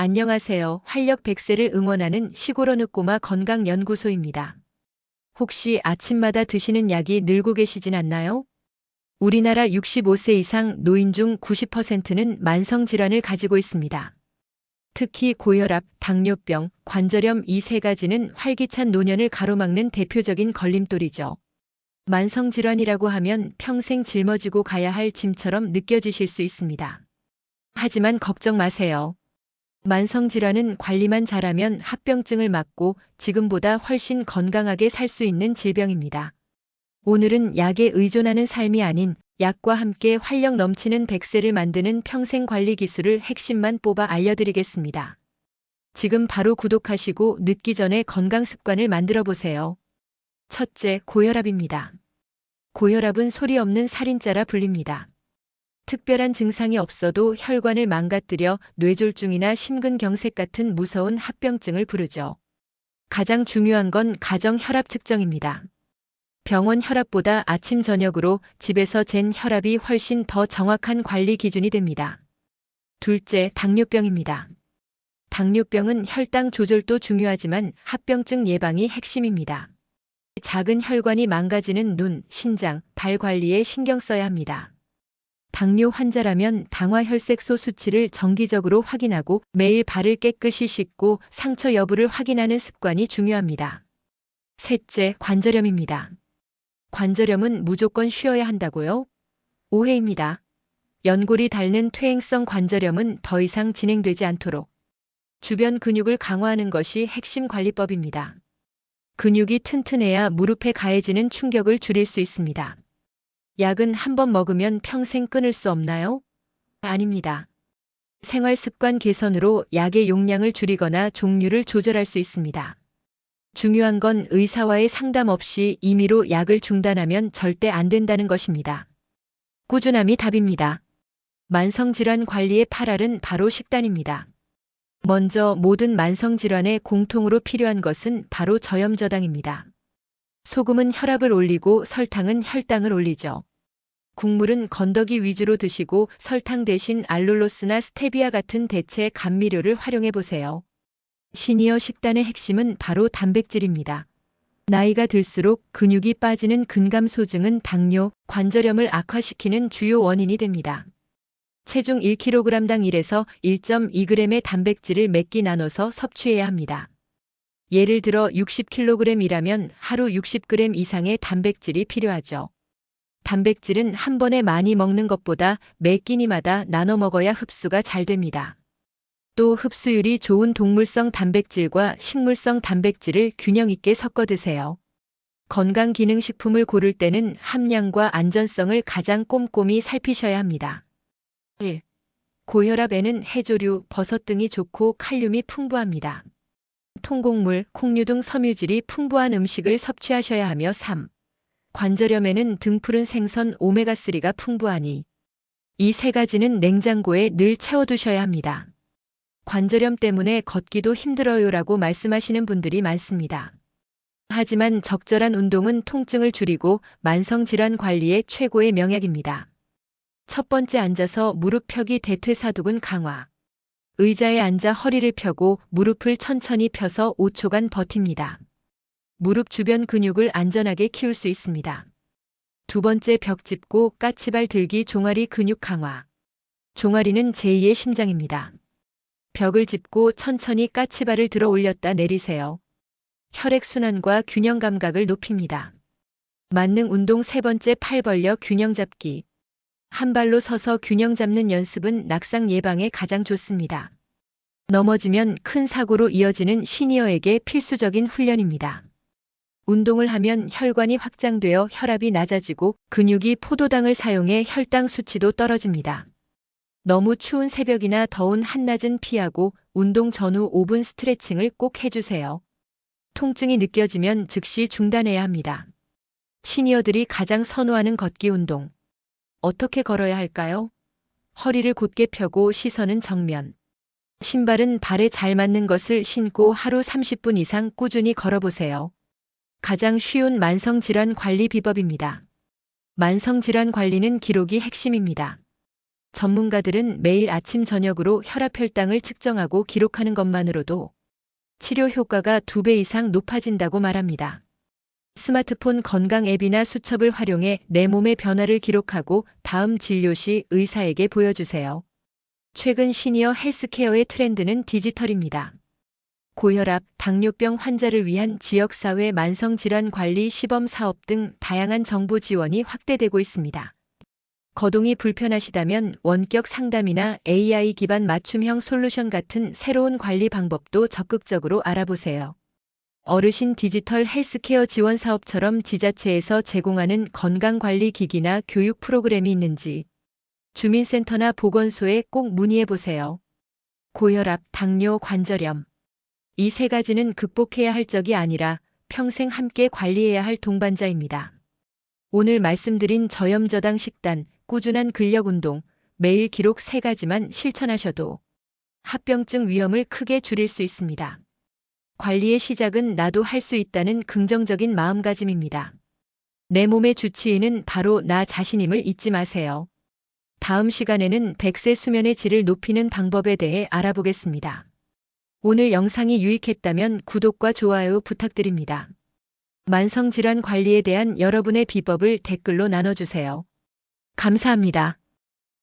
안녕하세요. 활력 100세를 응원하는 시골 어느 꼬마 건강연구소입니다. 혹시 아침마다 드시는 약이 늘고 계시진 않나요? 우리나라 65세 이상 노인 중 90%는 만성질환을 가지고 있습니다. 특히 고혈압, 당뇨병, 관절염 이 세 가지는 활기찬 노년을 가로막는 대표적인 걸림돌이죠. 만성질환이라고 하면 평생 짊어지고 가야 할 짐처럼 느껴지실 수 있습니다. 하지만 걱정 마세요. 만성질환은 관리만 잘하면 합병증을 막고 지금보다 훨씬 건강하게 살 수 있는 질병입니다. 오늘은 약에 의존하는 삶이 아닌 약과 함께 활력 넘치는 백세를 만드는 평생 관리 기술을 핵심만 뽑아 알려드리겠습니다. 지금 바로 구독하시고 늦기 전에 건강 습관을 만들어 보세요. 첫째, 고혈압입니다. 고혈압은 소리 없는 살인자라 불립니다. 특별한 증상이 없어도 혈관을 망가뜨려 뇌졸중이나 심근경색 같은 무서운 합병증을 부르죠. 가장 중요한 건 가정 혈압 측정입니다. 병원 혈압보다 아침 저녁으로 집에서 잰 혈압이 훨씬 더 정확한 관리 기준이 됩니다. 둘째, 당뇨병입니다. 당뇨병은 혈당 조절도 중요하지만 합병증 예방이 핵심입니다. 작은 혈관이 망가지는 눈, 신장, 발 관리에 신경 써야 합니다. 당뇨 환자라면 당화혈색소 수치를 정기적으로 확인하고 매일 발을 깨끗이 씻고 상처 여부를 확인하는 습관이 중요합니다. 셋째, 관절염입니다. 관절염은 무조건 쉬어야 한다고요? 오해입니다. 연골이 닳는 퇴행성 관절염은 더 이상 진행되지 않도록 주변 근육을 강화하는 것이 핵심 관리법입니다. 근육이 튼튼해야 무릎에 가해지는 충격을 줄일 수 있습니다. 약은 한 번 먹으면 평생 끊을 수 없나요? 아닙니다. 생활 습관 개선으로 약의 용량을 줄이거나 종류를 조절할 수 있습니다. 중요한 건 의사와의 상담 없이 임의로 약을 중단하면 절대 안 된다는 것입니다. 꾸준함이 답입니다. 만성질환 관리의 8알은 바로 식단입니다. 먼저 모든 만성질환에 공통으로 필요한 것은 바로 저염저당입니다. 소금은 혈압을 올리고 설탕은 혈당을 올리죠. 국물은 건더기 위주로 드시고 설탕 대신 알룰로스나 스테비아 같은 대체 감미료를 활용해 보세요. 시니어 식단의 핵심은 바로 단백질입니다. 나이가 들수록 근육이 빠지는 근감 소증은 당뇨, 관절염을 악화시키는 주요 원인이 됩니다. 체중 1kg당 1에서 1.2g의 단백질을 몇 끼 나눠서 섭취해야 합니다. 예를 들어 60kg이라면 하루 60g 이상의 단백질이 필요하죠. 단백질은 한 번에 많이 먹는 것보다 매 끼니마다 나눠 먹어야 흡수가 잘 됩니다. 또 흡수율이 좋은 동물성 단백질과 식물성 단백질을 균형 있게 섞어 드세요. 건강기능식품을 고를 때는 함량과 안전성을 가장 꼼꼼히 살피셔야 합니다. 1. 고혈압에는 해조류, 버섯 등이 좋고 칼륨이 풍부합니다. 통곡물, 콩류 등 섬유질이 풍부한 음식을 섭취하셔야 하며 3. 관절염에는 등푸른 생선 오메가3가 풍부하니 이 세 가지는 냉장고에 늘 채워두셔야 합니다. 관절염 때문에 걷기도 힘들어요라고 말씀하시는 분들이 많습니다. 하지만 적절한 운동은 통증을 줄이고 만성질환 관리의 최고의 명약입니다. 첫 번째 앉아서 무릎 펴기 대퇴사두근 강화. 의자에 앉아 허리를 펴고 무릎을 천천히 펴서 5초간 버팁니다. 무릎 주변 근육을 안전하게 키울 수 있습니다. 두 번째 벽 짚고 까치발 들기 종아리 근육 강화. 종아리는 제2의 심장입니다. 벽을 짚고 천천히 까치발을 들어 올렸다 내리세요. 혈액순환과 균형 감각을 높입니다. 만능 운동 세 번째 팔 벌려 균형 잡기. 한 발로 서서 균형 잡는 연습은 낙상 예방에 가장 좋습니다. 넘어지면 큰 사고로 이어지는 시니어에게 필수적인 훈련입니다. 운동을 하면 혈관이 확장되어 혈압이 낮아지고 근육이 포도당을 사용해 혈당 수치도 떨어집니다. 너무 추운 새벽이나 더운 한낮은 피하고 운동 전후 5분 스트레칭을 꼭 해주세요. 통증이 느껴지면 즉시 중단해야 합니다. 시니어들이 가장 선호하는 걷기 운동. 어떻게 걸어야 할까요? 허리를 곧게 펴고 시선은 정면. 신발은 발에 잘 맞는 것을 신고 하루 30분 이상 꾸준히 걸어보세요. 가장 쉬운 만성질환 관리 비법입니다. 만성질환 관리는 기록이 핵심입니다. 전문가들은 매일 아침 저녁으로 혈압 혈당을 측정하고 기록하는 것만으로도 치료 효과가 두 배 이상 높아진다고 말합니다. 스마트폰 건강 앱이나 수첩을 활용해 내 몸의 변화를 기록하고 다음 진료 시 의사에게 보여주세요. 최근 시니어 헬스케어의 트렌드는 디지털입니다. 고혈압, 당뇨병 환자를 위한 지역사회 만성질환 관리 시범 사업 등 다양한 정보 지원이 확대되고 있습니다. 거동이 불편하시다면 원격 상담이나 AI 기반 맞춤형 솔루션 같은 새로운 관리 방법도 적극적으로 알아보세요. 어르신 디지털 헬스케어 지원 사업처럼 지자체에서 제공하는 건강관리 기기나 교육 프로그램이 있는지 주민센터나 보건소에 꼭 문의해 보세요. 고혈압, 당뇨, 관절염. 이 세 가지는 극복해야 할 적이 아니라 평생 함께 관리해야 할 동반자입니다. 오늘 말씀드린 저염저당 식단, 꾸준한 근력 운동, 매일 기록 세 가지만 실천하셔도 합병증 위험을 크게 줄일 수 있습니다. 관리의 시작은 나도 할 수 있다는 긍정적인 마음가짐입니다. 내 몸의 주치의는 바로 나 자신임을 잊지 마세요. 다음 시간에는 100세 수면의 질을 높이는 방법에 대해 알아보겠습니다. 오늘 영상이 유익했다면 구독과 좋아요 부탁드립니다. 만성질환 관리에 대한 여러분의 비법을 댓글로 나눠주세요. 감사합니다.